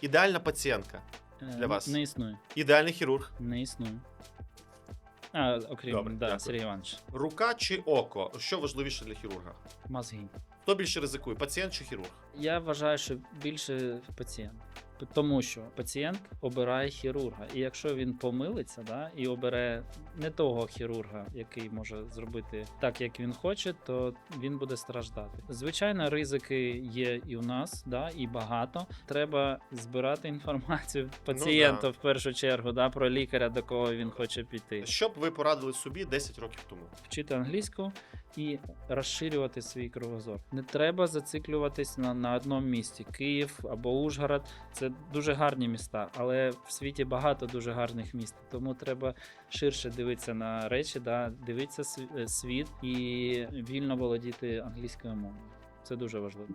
Ідеальна пацієнтка, Е, Для вас. Не існує. ідеальний хірург, Не існує. А, окрім, Добре, да, дякую. Сергій Іванович. рука чи око? Що важливіше для хірурга? Мозги. Хто більше ризикує, пацієнт чи хірург? Я вважаю, що більше пацієнт. Тому що пацієнт обирає хірурга, і якщо він помилиться, да, і обере не того хірурга, який може зробити так, як він хоче, то він буде страждати. Звичайно, ризики є і у нас, да, і багато. Треба збирати інформацію пацієнта да. в першу чергу, да, про лікаря, до кого він хоче піти. Що б ви порадили собі 10 років тому? вчити англійську і розширювати свій кругозор. Не треба зациклюватись на, на одному місці. Київ або Ужгород це дуже гарні міста, але в світі багато дуже гарних міст. Тому треба ширше дивитися на речі, да, дивитися е, світ і вільно володіти англійською мовою. Це дуже важливо.